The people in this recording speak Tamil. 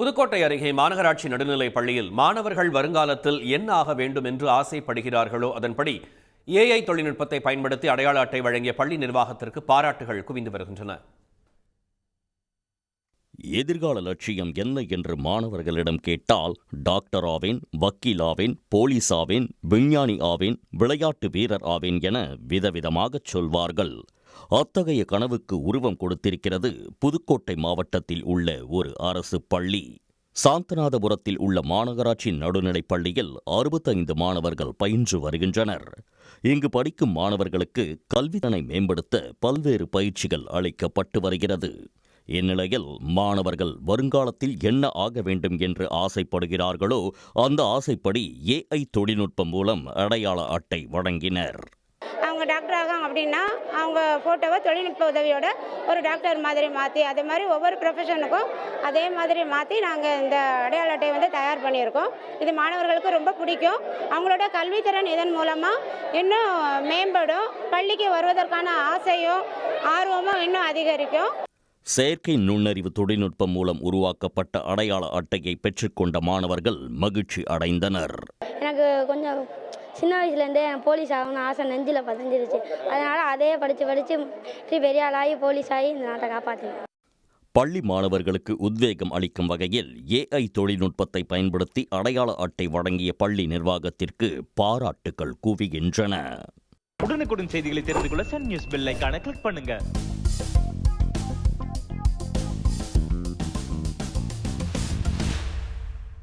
புதுக்கோட்டை அருகே மாநகராட்சி நடுநிலைப் பள்ளியில் மாணவர்கள் வருங்காலத்தில் என்ன ஆக வேண்டும் என்று ஆசைப்படுகிறார்களோ அதன்படி ஏஐ தொழில்நுட்பத்தை பயன்படுத்தி அடையாள அட்டை வழங்கிய பள்ளி நிர்வாகத்திற்கு பாராட்டுகள் குவிந்து வருகின்றன. எதிர்கால லட்சியம் என்ன என்று மாணவர்களிடம் கேட்டால் டாக்டர் ஆவேன் வக்கீல் ஆவேன் போலீஸ் ஆவேன் விஞ்ஞானி ஆவேன் விளையாட்டு வீரர் ஆவேன் என விதவிதமாகச் சொல்வார்கள். அத்தகைய கனவுக்கு உருவம் கொடுத்திருக்கிறது புதுக்கோட்டை மாவட்டத்தில் உள்ள ஒரு அரசு பள்ளி. சாந்தநாதபுரத்தில் உள்ள மாநகராட்சி நடுநிலைப் பள்ளியில் அறுபத்தைந்து மாணவர்கள் பயின்று வருகின்றனர். இங்கு படிக்கும் மாணவர்களுக்கு கல்வித்தனை மேம்படுத்த பல்வேறு பயிற்சிகள் அளிக்கப்பட்டு வருகிறது. இந்நிலையில் மாணவர்கள் வருங்காலத்தில் என்ன ஆக வேண்டும் என்று ஆசைப்படுகிறார்களோ அந்த ஆசைப்படி ஏஐ தொழில்நுட்பம் மூலம் அடையாள அட்டை வழங்கினர். அவங்க டாக்டர் ஆகாங்க அப்படின்னா அவங்க ஃபோட்டோவை தொழில்நுட்ப உதவியோட ஒரு டாக்டர் மாதிரி மாற்றி அதே மாதிரி ஒவ்வொரு ப்ரொஃபஷனுக்கும் அதே மாதிரி மாற்றி நாங்கள் இந்த அடையாள அட்டையை வந்து தயார் பண்ணியிருக்கோம். இது மாணவர்களுக்கு ரொம்ப பிடிக்கும். அவங்களோட கல்வித்திறன் இதன் மூலமாக இன்னும் மேம்படும். பள்ளிக்கு வருவதற்கான ஆசையும் ஆர்வமும் இன்னும் அதிகரிக்கும். செயற்கை நுண்ணறிவு தொழில்நுட்பம் மூலம் உருவாக்கப்பட்ட அடையாள அட்டையை பெற்றுக்கொண்ட மாணவர்கள் மகிழ்ச்சி அடைந்தனர். எனக்கு கொஞ்சம் சின்ன வயசுலேருந்தே எனக்கு போலீஸ் ஆகணும்னு ஆசை நெஞ்சில் பதிஞ்சிருச்சு. அதனால் அதே படித்து படித்து பெரிய ஆளாகி போலீஸ் ஆகி இந்த நாட்டை காப்பாற்றினேன் பள்ளி மாணவர்களுக்கு உத்வேகம் அளிக்கும் வகையில் ஏஐ தொழில்நுட்பத்தை பயன்படுத்தி அடையாள அட்டை வழங்கிய பள்ளி நிர்வாகத்திற்கு பாராட்டுகள் குவிகின்றன. உடனுக்குடன் செய்திகளை தெரிந்து கொள்ள சன் நியூஸ் பெல் கிளிக் பண்ணுங்க.